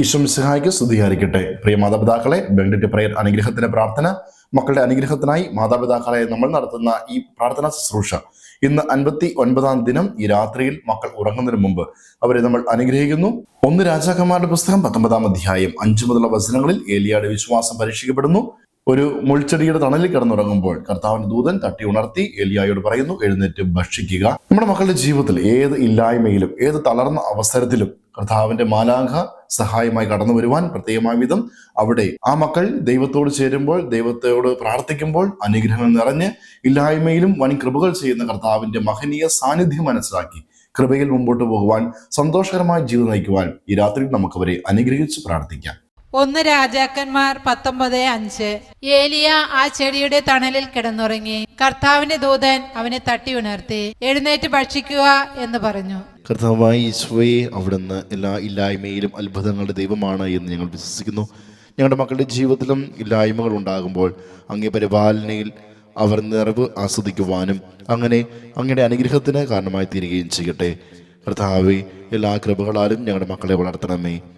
ഈശ്വം സഹായിക്ക് സ്തുതിയായിരിക്കട്ടെ. പ്രിയ മാതാപിതാക്കളെ ബെൻഡിറ്റ് പ്രയർ അനുഗ്രഹത്തിന്റെ പ്രാർത്ഥന മക്കളുടെ അനുഗ്രഹത്തിനായി മാതാപിതാക്കളെ നമ്മൾ നടത്തുന്ന ഈ പ്രാർത്ഥനാ ശുശ്രൂഷ. ഇന്ന് അൻപത്തി ഒൻപതാം ദിനം ഈ രാത്രിയിൽ മക്കൾ ഉറങ്ങുന്നതിന് മുമ്പ് അവരെ നമ്മൾ അനുഗ്രഹിക്കുന്നു. ഒന്ന് രാജാക്കന്മാരുടെ പുസ്തകം പത്തൊമ്പതാം അധ്യായം അഞ്ചു മുതലുള്ള വചനങ്ങളിൽ ഏലിയാടെ വിശ്വാസം പരീക്ഷിക്കപ്പെടുന്നു. ഒരു മുൾച്ചെടിയുടെ തണലിൽ കിടന്നുറങ്ങുമ്പോൾ കർത്താവിന്റെ ദൂതൻ തട്ടി ഉണർത്തി എലിയായോട് പറയുന്നു എഴുന്നേറ്റ് ഭക്ഷിക്കുക. നമ്മുടെ മക്കളുടെ ജീവിതത്തിൽ ഏത് ഇല്ലായ്മയിലും ഏത് തളർന്ന അവസരത്തിലും കർത്താവിന്റെ മാലാഖ സഹായമായി കടന്നു വരുവാൻ പ്രത്യേകമായ വിധം അവിടെ ആ മക്കൾ ദൈവത്തോട് ചേരുമ്പോൾ ദൈവത്തോട് പ്രാർത്ഥിക്കുമ്പോൾ അനുഗ്രഹം നിറഞ്ഞ് ഇല്ലായ്മയിലും വൻ കൃപകൾ ചെയ്യുന്ന കർത്താവിന്റെ മഹനീയ സാന്നിധ്യം മനസ്സിലാക്കി കൃപയിൽ മുമ്പോട്ട് പോകുവാൻ സന്തോഷകരമായ ജീവിതം നയിക്കുവാൻ ഈ രാത്രി നമുക്കവരെ അനുഗ്രഹിച്ച് പ്രാർത്ഥിക്കാം. ഒന്ന് രാജാക്കന്മാർ പത്തൊമ്പത് അഞ്ച്. ഏലിയ ആ ചെടിയുടെ തണലിൽ കിടന്നുറങ്ങി. കർത്താവിന്റെ ദൂതൻ അവനെ തട്ടി ഉണർത്തി. എഴുന്നേറ്റ് ഭക്ഷിക്കുക എന്ന് പറഞ്ഞു. കർത്താവായി അവിടുന്ന് എല്ലാ ഇല്ലായ്മയിലും അത്ഭുതങ്ങളുടെ ദൈവമാണ് എന്ന് ഞങ്ങൾ വിശ്വസിക്കുന്നു. ഞങ്ങളുടെ മക്കളുടെ ജീവിതത്തിലും ഇല്ലായ്മകൾ ഉണ്ടാകുമ്പോൾ അങ്ങേ പരിപാലനയിൽ അവർ നിറവ് ആസ്വദിക്കുവാനും അങ്ങനെ അങ്ങയുടെ അനുഗ്രഹത്തിന് കാരണമായി തീരുകയും ചെയ്യട്ടെ. കർത്താവെ എല്ലാ കൃപകളാലും ഞങ്ങളുടെ മക്കളെ വളർത്തണമേ.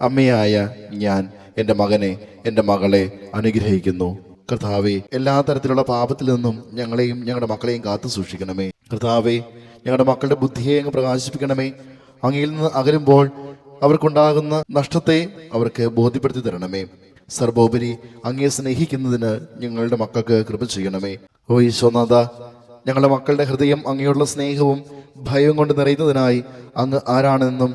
അമ്മയായ ഞാൻ എന്റെ മകനെ എന്റെ മകളെ അനുഗ്രഹിക്കുന്നു. കർത്താവെ എല്ലാ തരത്തിലുള്ള പാപത്തിൽ നിന്നും ഞങ്ങളെയും ഞങ്ങളുടെ മക്കളെയും കാത്തു സൂക്ഷിക്കണമേ. കർത്താവെ ഞങ്ങളുടെ മക്കളുടെ ബുദ്ധിയെ അങ്ങ് പ്രകാശിപ്പിക്കണമേ. അങ്ങയിൽ നിന്ന് അകലുമ്പോൾ അവർക്കുണ്ടാകുന്ന നഷ്ടത്തെ അവർക്ക് ബോധ്യപ്പെടുത്തി തരണമേ. സർവോപരി അങ്ങയെ സ്നേഹിക്കുന്നതിന് ഞങ്ങളുടെ മക്കൾക്ക് കൃപ ചെയ്യണമേ. ഓ ഈശോനാഥ ഞങ്ങളുടെ മക്കളുടെ ഹൃദയം അങ്ങയോടുള്ള സ്നേഹവും ഭയവും കൊണ്ട് നിറയുന്നതിനായി അങ്ങ് ആരാണെന്നും